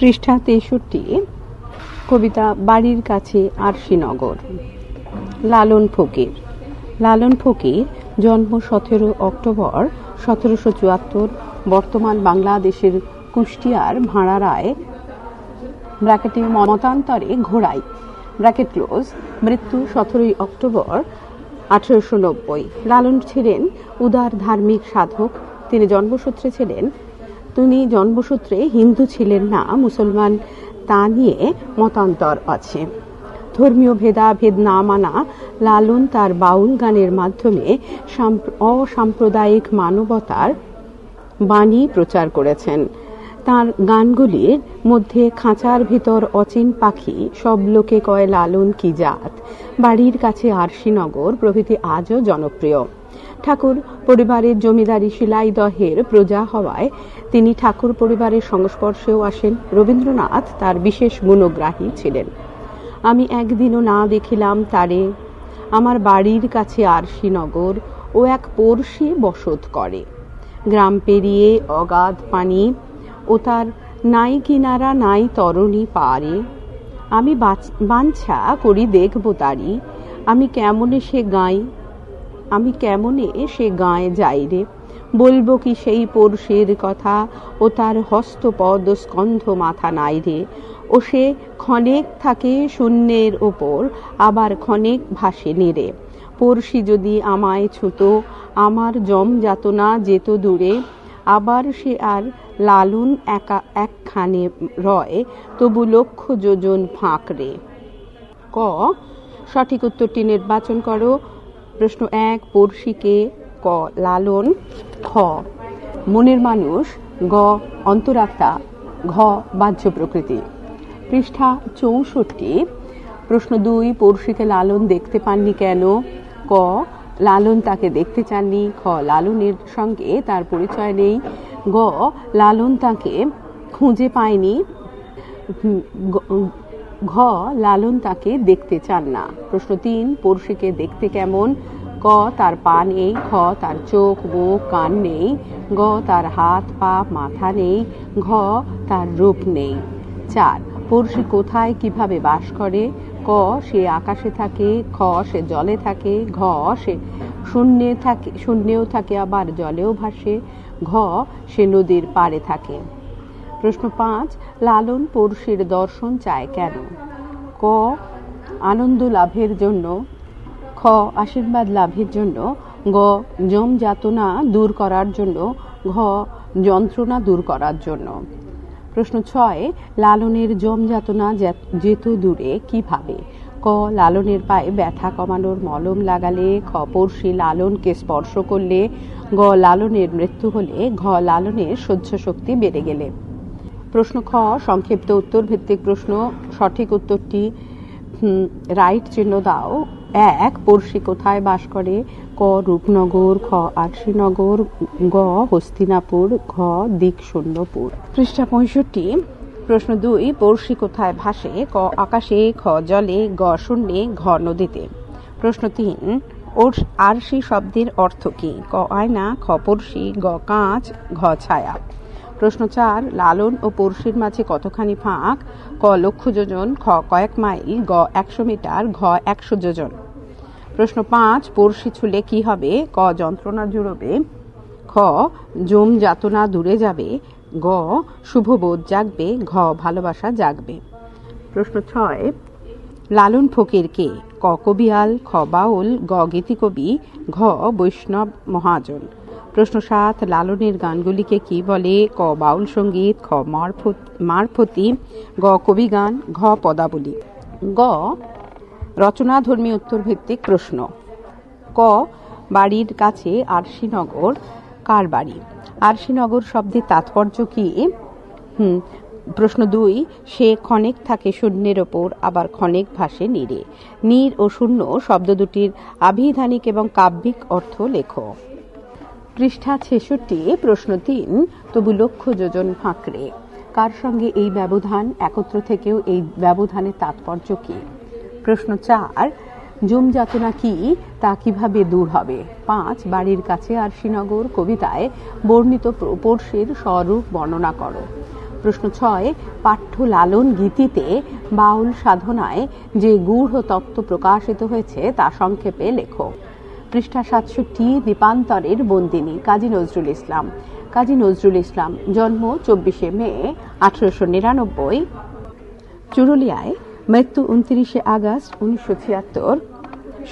পৃষ্ঠা তেষট্টি, কবিতা বাড়ির কাছে আরশিনগর লালন ফকির। লালন ফকির জন্ম সতেরো অক্টোবর সতেরোশো চুয়াত্তর, বর্তমান বাংলাদেশের কুষ্টিয়ার ভাড়ারায় ব্র্যাকেটে মতান্তরে ঘোড়াই। ব্র্যাকেট ক্লোজ, মৃত্যু সতেরোই অক্টোবর আঠেরোশো নব্বই। লালন ছিলেন উদার ধার্মিক সাধক। তিনি জন্মসূত্রে ছিলেন তিনি জন্মসূত্রে হিন্দু ছিলেন না, মুসলমান তা নিয়ে মতান্তর আছে। ধর্মীয় ভেদাভেদ না মানা লালন তার বাউল গানের মাধ্যমে সাম্প্র- অসাম্প্রদায়িক মানবতার বাণী প্রচার করেছেন। তার গানগুলির মধ্যে খাঁচার ভিতর অচিন পাখি, সব লোকে কয় লালন কি জাত, বাড়ির কাছে আরশিনগর প্রভৃতি আজও জনপ্রিয়। ঠাকুর পরিবারের জমিদারি শিলাইদহের প্রজা হওয়ায় তিনি ঠাকুর পরিবারের সংস্পর্শেও আসেন। রবীন্দ্রনাথ তার বিশেষ গুণগ্রাহী ছিলেন। আমি একদিনও না দেখিলাম তারে। আমার বাড়ির কাছে আরশিনগর ও এক পড়শি বসত করে। গ্রাম পেরিয়ে অগাধ পানি ও তার নাই কিনারা নাই তরণী পারে। আমি বাঞ্ছা করি দেখব তারি। আমি কেমনে সে গাই আমি কেমনে সে গায়ে যাই রে? বলব কি সেই পড়শির কথা? ও তার হস্তপদ স্কন্ধ মাথা নাই রে। ও সে ক্ষণেক থাকে শূন্যের ওপর, আবার ক্ষণেক ভাসে নেড়ে পড়শি যদি আমায় ছুতো, আমার জম যাতনা যেত দূরে। আবার সে আর লালুন একা একখানে রয়, তবু লক্ষ যোজন ফাঁক রে। ক, সঠিক উত্তরটি নির্বাচন করো। প্রশ্ন এক পড়শিকে ক লালন, খ। মনের মানুষ, গ, অন্তরাত্মা, ঘ, বাহ্য প্রকৃতি। পৃষ্ঠা চৌষট্টি। প্রশ্ন দুই, পড়শিকে লালন দেখতে পাননি কেন? ক, লালন তাকে দেখতে চাননি। খ, লালনের সঙ্গে তার পরিচয় নেই। গ, লালন তাকে খুঁজে পায়নি। ঘ, লালন তাকে দেখতে চান না। প্রশ্ন তিন, পড়শিকে দেখতে কেমন? ক, তার পা নেই, খ, তার চোখ, মুখ, কান নেই, গ, তার হাত, পা, মাথা নেই, ঘ, তার রূপ নেই। চার, পড়শি কোথায়, কীভাবে বাস করে? ক, সে আকাশে থাকে, খ, সে জলে থাকে, ঘ, সে শূন্যে থাকে, শূন্যেও থাকে, আবার জলেও ভাসে, ঘ, সে নদীর পাড়ে থাকে। প্রশ্ন পাঁচ, লালন পড়শির দর্শন চায় কেন? ক, আনন্দ লাভের জন্য। খ, আশীর্বাদ লাভের জন্য। গ, জম যাতনা দূর করার জন্য। ঘ, যন্ত্রণা দূর করার জন্য। প্রশ্ন ছয়, লালনের জম যাতনা যেত দূরে কীভাবে? ক, লালনের পায়ে ব্যথা কমানোর মলম লাগালে। খ, পড়শি লালনকে স্পর্শ করলে। গ, লালনের মৃত্যু হলে। ঘ, লালনের সহ্য শক্তি বেড়ে গেলে। প্রশ্ন খ সংক্ষিপ্ত উত্তর ভিত্তিক প্রশ্ন সঠিক উত্তরটি রাইট চিহ্ন দাও। এক পড়শি কোথায় বাস করে? ক রূপনগর খ আরশিনগর গ হস্তিনাপুর ঘ দিক শূন্যপুর পৃষ্ঠা পঁয়ষট্টি। প্রশ্ন দুই পড়শি কোথায় ভাসে? ক আকাশে খ জলে গ শূন্যে ঘ নদীতে। প্রশ্ন তিন ওর আরশি শব্দের অর্থ কি? ক আয়না খ পড়শি গ কাঁচ ঘ ছায়া। প্রশ্ন চার, লালন ও পড়শির মাঝে কতখানি ফাঁক? ক, লক্ষ যোজন, খ, কয়েক মাইল, গ, একশো মিটার, ঘ, একশো যোজন। প্রশ্ন পাঁচ, পড়শি ছুলে কি হবে? ক, যন্ত্রণা জুড়বে। খ, জম যাতনা দূরে যাবে। গ শুভবোধ জাগবে। ঘ, ভালোবাসা জাগবে। প্রশ্ন ছয়, লালন ফকির কে? ক, কবিয়াল, খ, বাউল, গ, গীতিকবি, ঘ, বৈষ্ণব মহাজন। প্রশ্ন সাত, লালনের গানগুলিকে কি বলে? ক, বাউল সংগীত, খ, মারফত- গ, কবি গান, ঘ, পদাবলী। গ, রচনাধর্মী উত্তর ভিত্তিক প্রশ্ন। ক, বাড়ির কাছে আরশিনগর, কার বাড়ি? আরশিনগর শব্দের তাৎপর্য কি? হুম, প্রশ্ন দুই, সে ক্ষণেক থাকে শূন্যের ওপর, আবার ক্ষণেক ভাসে নীরে। নীর ও শূন্য শব্দ দুটির আভিধানিক এবং কাব্যিক অর্থ লেখো। পৃষ্ঠা ছেষট্টি, প্রশ্ন তিন, তবু লক্ষ্য যোজন ফাঁকড়ে কার সঙ্গে এই ব্যবধান? একত্র থেকেও এই ব্যবধানের তাৎপর্য কি? প্রশ্ন চার, জম যাতনা কি? তা কীভাবে দূর হবে? পাঁচ, বাড়ির কাছে আরশিনগর কবিতায় বর্ণিত পড়শির স্বরূপ বর্ণনা করো। প্রশ্ন ছয়, পাঠ্য লালন গীতিতে বাউল সাধনায় যে গূঢ় তত্ত্ব প্রকাশিত হয়েছে তা সংক্ষেপে লেখো। পৃষ্ঠা সাতষট্টি, দীপান্তরের বন্দিনী, কাজী নজরুল ইসলাম। কাজী নজরুল ইসলাম, জন্ম চব্বিশে মে, আঠারোশো নিরানব্বই। চুরুলিয়ায় মৃত্যু উনত্রিশে আগস্ট, উনিশশো ছিয়াত্তর।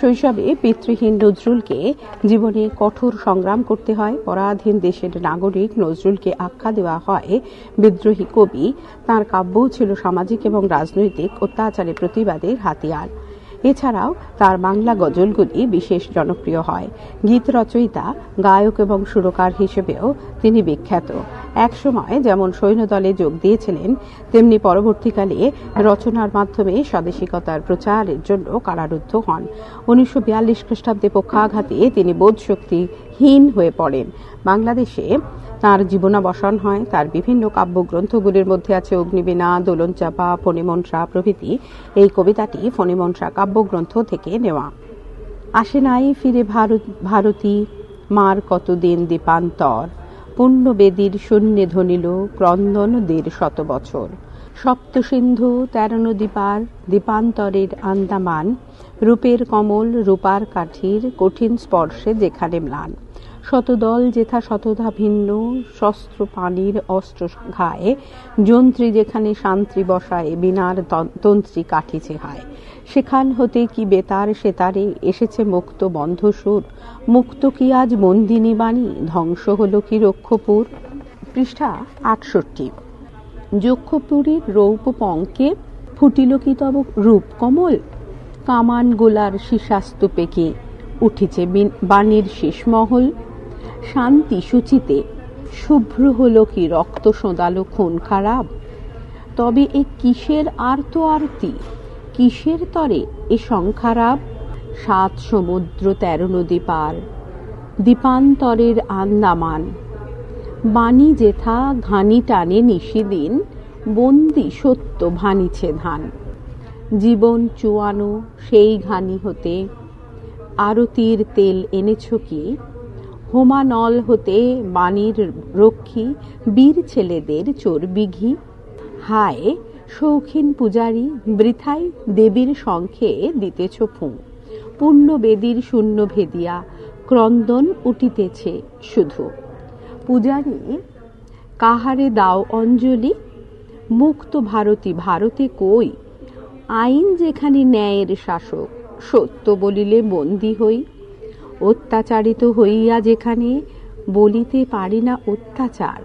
শৈশবে পিতৃহীন নজরুলকে জীবনে কঠোর সংগ্রাম করতে হয়। পরাধীন দেশের নাগরিক নজরুলকে আখ্যা দেওয়া হয়, বিদ্রোহী কবি। তার কাব্যও ছিল সামাজিক এবং রাজনৈতিক অত্যাচারের প্রতিবাদের হাতিয়ার। এছাড়াও তার বাংলা গজলগুলি বিশেষ জনপ্রিয় হয়। গীত রচয়িতা, গায়ক এবং সুরকার হিসেবেও তিনি বিখ্যাত। একসময় যেমন সৈন্যদলে যোগ দিয়েছিলেন, তেমনি পরবর্তীকালে রচনার মাধ্যমে স্বদেশিকতার প্রচারের জন্য কারারুদ্ধ হন। উনিশশো বিয়াল্লিশ খ্রিস্টাব্দে পক্ষাঘাতে তিনি বোধশক্তিহীন হয়ে পড়েন। বাংলাদেশে জীবনাবসান হয়, তার বিভিন্ন কাব্যগ্রন্থগুলির মধ্যে আছে অগ্নিবীণা, দোলনচাপা, ফণিমনসা প্রভৃতি। এই কবিতাটি ফণিমনসা কাব্যগ্রন্থ থেকে নেওয়া। আসে নাই ফিরে ভারত, ভারতী, মার কতদিন দীপান্তর। পুণ্যবেদীর শূন্যে ধনিল ক্রন্দন দেড় শত বছর। সপ্ত সিন্ধু তেরো নদী পার দীপান্তরের আন্দামান। রূপের কমল, রূপার কাঠির কঠিন স্পর্শে যেখানে ম্লান। শতদল যেথা শতধা ভিন্ন শস্ত্র পানির অস্ত্র ঘায়ে, যন্ত্রী যেখানে শান্ত্রী বসায়, বিনার তন্ত্রী কাঠিছে হায় সেখান হতে কি বেতার সেতারে এসেছে মুক্ত বন্ধ সুর? মুক্ত কি আজ মন্দিনী বাণী? ধ্বংস হলো কি রক্ষপুর? পৃষ্ঠা আটষট্টি। যক্ষপুরীর রৌপ পঙ্কে ফুটিল কি তব রূপ কমল? কামান গোলার শীষাস্তূপে কি উঠিছে বাণীর শেষমহল শান্তি সূচিতে শুভ্র হলো কি রক্ত সোঁদালো খুন খারাপ? তবে এ কিসের আর্ত আরতি? কিসের তরে এ সংখারাপ? সাত সমুদ্র তেরো নদী পার, দীপান্তরের আন্দামান। বাণী যেথা ঘানি টানে নিশিদিন বন্দি সত্য ভানিছে ধান। জীবন চুয়ানো সেই ঘানি হতে, আরতির তেল এনেছ কি? হোমানল হতে বাণীর রক্ষী, বীর ছেলেদের চর্বিঘি হায়, শৌখিন পূজারী, বৃথাই দেবীর শঙ্খে দিতেছ ফুঁ। পূর্ণ বেদীর শূন্য ভেদিয়া, ক্রন্দন উঠিতেছে শুধু। পূজারী, কাহারে দাও অঞ্জলি? মুক্ত ভারতী, ভারতে কই? আইন যেখানে ন্যায়ের শাসক, সত্য বলিলে বন্দী হই। অত্যাচারিত হইয়া যেখানে বলিতে পারি না অত্যাচার।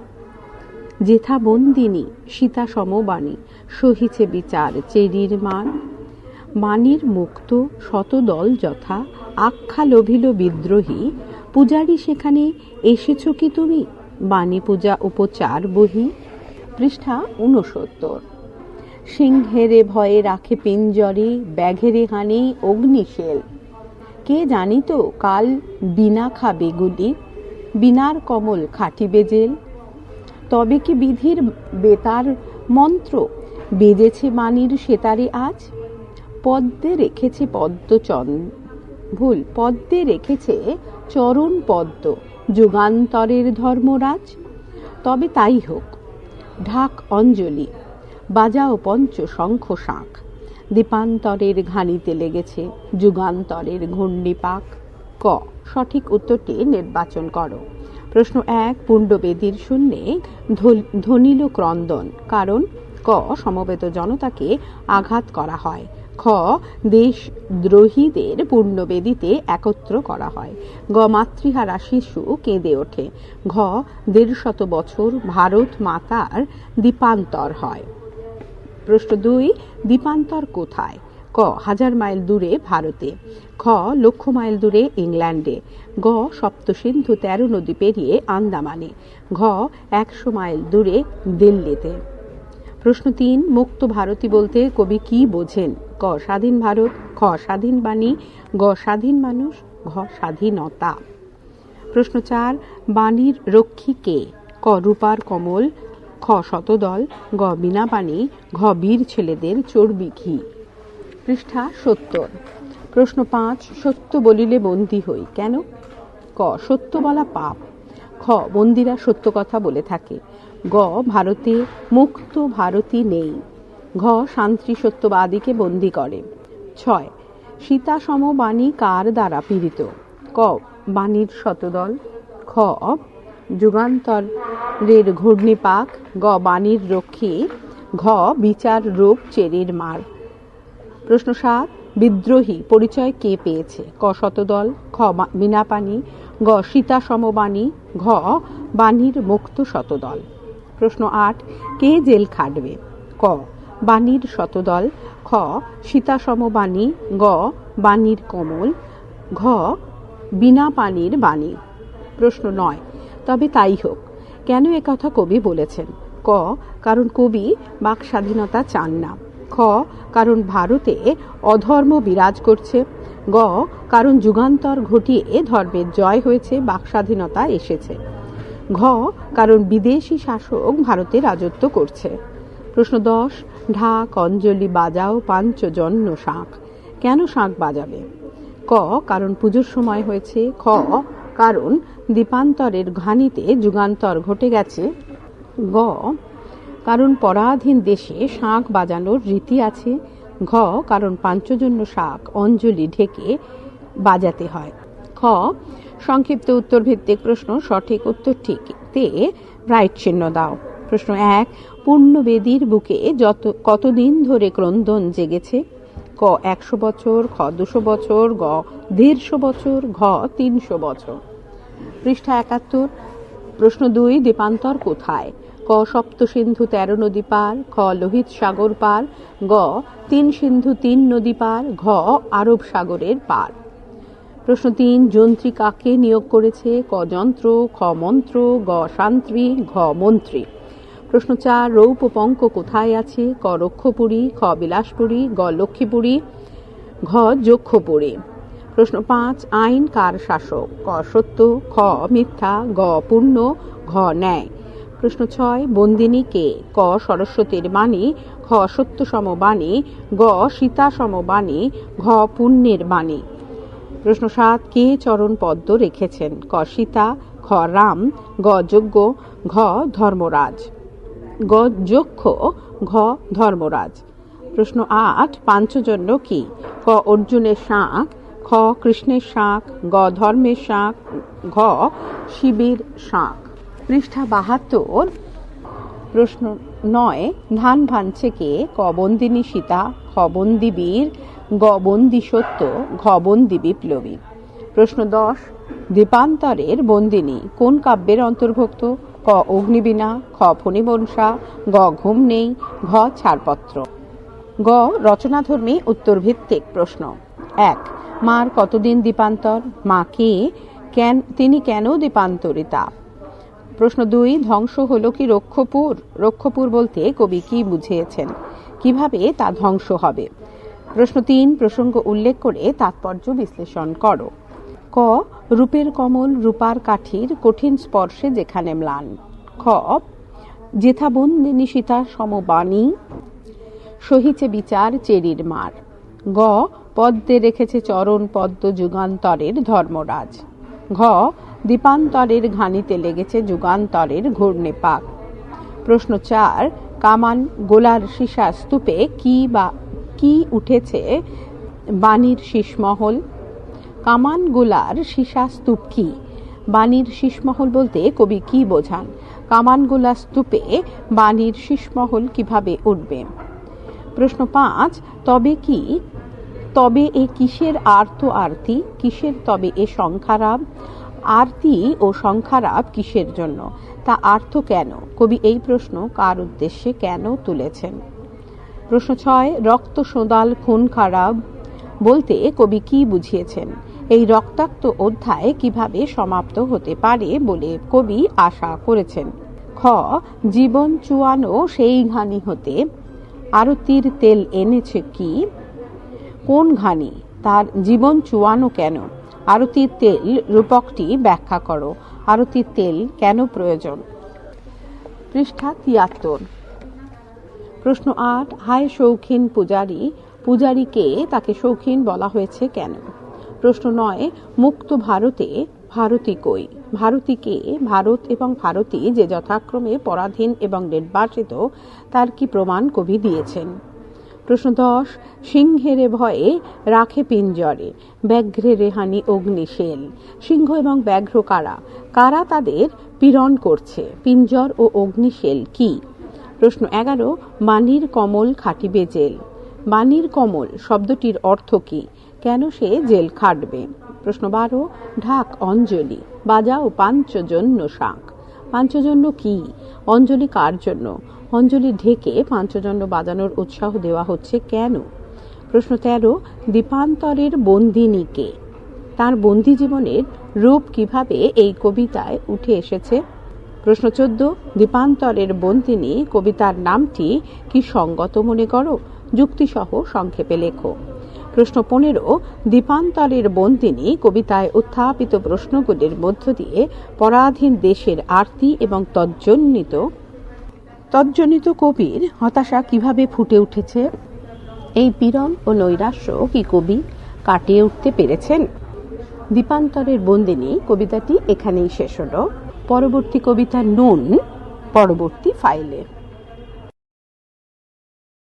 যেথা বন্দিনী, সীতা সমবাণী, সহিছে বিচার, চেরির মান। মানির মুক্ত শতদল যথা, আখ্যা লোভিল বিদ্রোহী। পূজারী সেখানে এসেছ কি তুমি? বাণী পূজা উপচার বহি। পৃষ্ঠা ঊনসত্তর। সিংহেরে ভয়ে রাখে পিঞ্জরে, ব্যাঘেরে হানি অগ্নিশেল। কে জানিত কাল বিনা খাবে গুলি, বিনার কমল খাটিবে জেল। তবে কি বিধির বেতার মন্ত্র, বেজেছে মানির সেতারে আজ? পদ্মে রেখেছে পদ্মচন ভুল, পদ্মে রেখেছে চরণ পদ্ম, যুগান্তরের ধর্মরাজ। তবে তাই হোক, ঢাক অঞ্জলি, বাজাও পঞ্চ শঙ্খ শাঁখ। দীপান্তরের ঘানিতে লেগেছে, যুগান্তরের ঘূর্ণিপাক। ক, সঠিক উত্তরটি নির্বাচন করো। প্রশ্ন এক, পুণ্ডবেদীর শূন্যে ধ্বনিল ক্রন্দন, কারণ ক, সমবেত জনতাকে আঘাত করা হয়। খ, দেশদ্রোহীদের পূর্ণবেদিতে একত্র করা হয়। গ, মাতৃহারা শিশু কেঁদে ওঠে। ঘ দেড় শত বছর ভারত মাতার দীপান্তর হয়। প্রশ্ন দুই, দ্বীপান্তর কোথায়? ক, হাজার মাইল দূরে ভারতে। খ, লক্ষ মাইল দূরে ইংল্যান্ডে। গ, সপ্তসিন্ধু তেরো নদী পেরিয়ে আন্দামানে। ঘ, একশো মাইল দূরে দিল্লিতে। প্রশ্ন তিন, মুক্ত ভারতী বলতে কবি কি বোঝেন? ক, স্বাধীন ভারত, খ, স্বাধীন বাণী, গ, স্বাধীন মানুষ, ঘ, স্বাধীনতা। প্রশ্ন চার, বাণীর রক্ষী কে? ক, রূপার কমল খ শতদল, গ বিনা পানি ঘ বীর ছেলেদের চর্বি ঘি পৃষ্ঠা সত্তর। প্রশ্ন পাঁচ, সত্য বলিলে বন্দী হই কেন? ক, সত্য বলা পাপ। খ, বন্দিরা সত্য কথা বলে থাকে। গ, ভারতে মুক্ত ভারতী নেই। ঘ, শান্তি সত্যবাদীকে বন্দি করে। ছয়, সীতা সমবাণী কার দ্বারা পীড়িত? ক, বাণীর শতদল। খ যুগান্তরের ঘূর্ণিপাক, গ বাণীর রক্ষী, ঘ বিচার রূপ চেরির মার। প্রশ্ন সাত, বিদ্রোহী, পরিচয় কে পেয়েছে? ক শতদল, খ বা- বিনাপানি গ সীতা সমবাণী, ঘ বাণীর মুক্ত শতদল। প্রশ্ন আট, কে জেল খাটবে? ক বাণীর শতদল, খ সীতা সমবাণী, গ বাণীর কমল, ঘ বিনা পানির বাণী। প্রশ্ন নয়, তবে তাই হোক। কেন একথা কবি বলেছেন? ক, কারণ কবি বাক স্বাধীনতা চান না। খ, কারণ ভারতে অধর্ম বিরাজ করছে। গ, কারণ যুগান্তর ঘটিয়ে ধর্মের জয় হয়েছে, বাক স্বাধীনতা এসেছে। ঘ, কারণ বিদেশি শাসক ভারতে রাজত্ব করছে। প্রশ্ন দশ, ঢাক, অঞ্জলি বাজাও পাঞ্চজন্য শাঁখ। কেন শাঁখ বাজাবে? ক, কারণ পুজোর সময় হয়েছে। খ, কারণ দীপান্তরের ঘানিতে যুগান্তর ঘটে গেছে। গ। কারণ পরাধীন দেশে শাঁখ বাজানোর রীতি আছে। ঘ। কারণ পাঞ্চজন্য শাঁখ অঞ্জলি ঢেকে বাজাতে হয়। খ। সংক্ষিপ্ত উত্তর ভিত্তিক প্রশ্ন, সঠিক উত্তর উত্তরটিতে রাইট চিহ্ন দাও। প্রশ্ন এক, পূর্ণবেদীর বুকে যত, কতদিন ধরে ক্রন্দন জেগেছে? ক, একশো বছর, খ দুশো বছর, গ দেড়শো বছর, ঘ তিনশো বছর। পৃষ্ঠা একাত্তর। প্রশ্ন দুই, দীপান্তর কোথায়? ক সপ্ত সিন্ধু তেরো নদী পার, খ, লোহিত সাগর পার, গ, তিন সিন্ধু তিন নদী পার, ঘ, আরব সাগরের পার। প্রশ্ন তিন, যন্ত্রী কাকে নিয়োগ করেছে? ক, যন্ত্র, খ, মন্ত্র, গ শান্ত্রী ঘ, মন্ত্রী। প্রশ্ন চার রৌপ পঙ্ক কোথায় আছে? ক, রক্ষপুরী, খ, বিলাসপুরী, গ, লক্ষ্মীপুরী, ঘ, যক্ষপুরী। প্রশ্ন পাঁচ, আইন কার শাসক? ক, সত্য, খ, মিথ্যা, গ, পূর্ণ, ঘ, ন্যায়। প্রশ্ন ছয়, বন্দিনী কে? ক, সরস্বতীর বাণী। খ, সত্য সমবাণী গ, সীতা সমবাণী ঘ, পুণ্যের বাণী। প্রশ্ন সাত, কে চরণ পদ্ম রেখেছেন? ক, সীতা, খ, রাম, গ, যজ্ঞ, ঘ, ধর্মরাজ। গ, যক্ষ, ঘ, ধর্মরাজ। প্রশ্ন আট, পাঞ্চজন্য কি? ক, অর্জুনের শাঁখ। খ, কৃষ্ণের শাঁখ, গ, ধর্মের শাঁখ, ঘ, শিবের শাঁখ। পৃষ্ঠা বাহাত্তর, প্রশ্ন নয়, ধান ভানছে কে? ক, বন্দিনী সীতা, খ, বন্দি বীর, গ, বন্দি সত্য, ঘ, বন্দি বিপ্লবী। প্রশ্ন দশ, দীপান্তরের বন্দিনী কোন কাব্যের অন্তর্ভুক্ত? ক, অগ্নিবীণা, খ, ফণিবংশা, গ, ঘুম নেই, ঘ, ছাড়পত্র। গ, রচনাধর্মী উত্তর ভিত্তিক প্রশ্ন। এক মার কতদিন দীপান্তর? মা কে? কেন, তিনি কেন দীপান্তরিতা? প্রশ্ন দুই, ধ্বংস হলো কি রক্ষপুর? রক্ষপুর বলতে কবি কি বুঝিয়েছেন? কীভাবে তা ধ্বংস হবে? প্রশ্ন তিন, প্রসঙ্গ উল্লেখ করে তাৎপর্য বিশ্লেষণ করো। ক, রূপের কমল, রূপার কাঠির কঠিন স্পর্শে যেখানে ম্লান। খ জেথাবন্দিনী সীতার সমবাণী, সহিছে বিচার চেরির মার। গ পদ্মে রেখেছে চরণ পদ্ম যুগান্তরের ধর্মরাজ। ঘ, দীপান্তরের ঘানিতে লেগেছে যুগান্তরের ঘূর্ণে পাক। প্রশ্ন চার, কামান গোলার সীসা স্তূপে কি বা কি উঠেছে বাণীর শীষমহল? কামান গোলার সীসা স্তূপ কি? বাণীর শীষমহল বলতে কবি কি বোঝান? কামানগোলা স্তূপে বাণীর শীষমহল কীভাবে উঠবে? প্রশ্ন পাঁচ, তবে কি তবে এ কিসের আর্ত আরতি? কিসের তবে এ সংখ্যারাব? আরতি ও সংখ্যারাব কিসের জন্য? তা আর্থ কেন? কবি এই প্রশ্ন কার উদ্দেশ্যে কেন তুলেছেন? প্রশ্ন ছয়, রক্ত সোঁদাল খুন খারাপ বলতে কবি কি বুঝিয়েছেন? এই রক্তাক্ত অধ্যায় কীভাবে সমাপ্ত হতে পারে বলে কবি আশা করেছেন। খ, জীবন চুয়ানো সেই ঘানি হতে। আরতির তেল এনেছে কি? কোন ঘানি? তার জীবন চুয়ানো কেন? আরতির তেল রূপকটি ব্যাখ্যা করো। আরতির তেল কেন প্রয়োজন? পৃষ্ঠা তিয়াত্তর। প্রশ্ন আট, হায় শৌখিন পূজারী, পূজারীকে তাকে শৌখিন বলা হয়েছে কেন? প্রশ্ন নয়, মুক্ত ভারতে ভারতী কই? ভারতীকে ভারত এবং ভারতী যে যথাক্রমে পরাধীন এবং নির্বাসিত, তার কি প্রমাণ কবি দিয়েছেন? প্রশ্ন দশ সিংহেরে ভয়ে রাখে পিঞ্জরে, ব্যাঘ্রে রেহানি অগ্নিশেল। সিংহ এবং ব্যাঘ্র কারা? কারা তাদের পীড়ন করছে? পিঞ্জর ও অগ্নিশেল কি? প্রশ্ন এগারো মানির কমল খাটিবে জেল। মানির কমল শব্দটির অর্থ কি? কেন সে জেল খাটবে? প্রশ্ন বারো, ঢাক অঞ্জলি, বাজাও পাঞ্চজন্য শাঁখ। পাঞ্চজন্য কি? অঞ্জলি কার জন্য? অঞ্জলি ঢেকে পাঞ্চজন্য বাজানোর উৎসাহ দেওয়া হচ্ছে কেন? প্রশ্ন তেরো, দীপান্তরের বন্দিনীকে তার বন্দি জীবনের রূপ কীভাবে এই কবিতায় উঠে এসেছে? প্রশ্ন চোদ্দ, দীপান্তরের বন্দিনী কবিতার নামটি কি সঙ্গত মনে করো? যুক্তিসহ সংক্ষেপে লেখো। প্রশ্ন পনেরো, দীপান্তরের বন্দিনী কবিতায় উত্থাপিত প্রশ্নগুলির মধ্য দিয়ে পরাধীন দেশের আরতি এবং তজ্জনিত তজ্জনিত কবির হতাশা কীভাবে ফুটে উঠেছে? এই পীড়ন ও নৈরাশ্য কি কবি কাটিয়ে উঠতে পেরেছেন? দীপান্তরের বন্দিনী কবিতাটি এখানেই শেষ হল। পরবর্তী কবিতা নুন, পরবর্তী ফাইলে।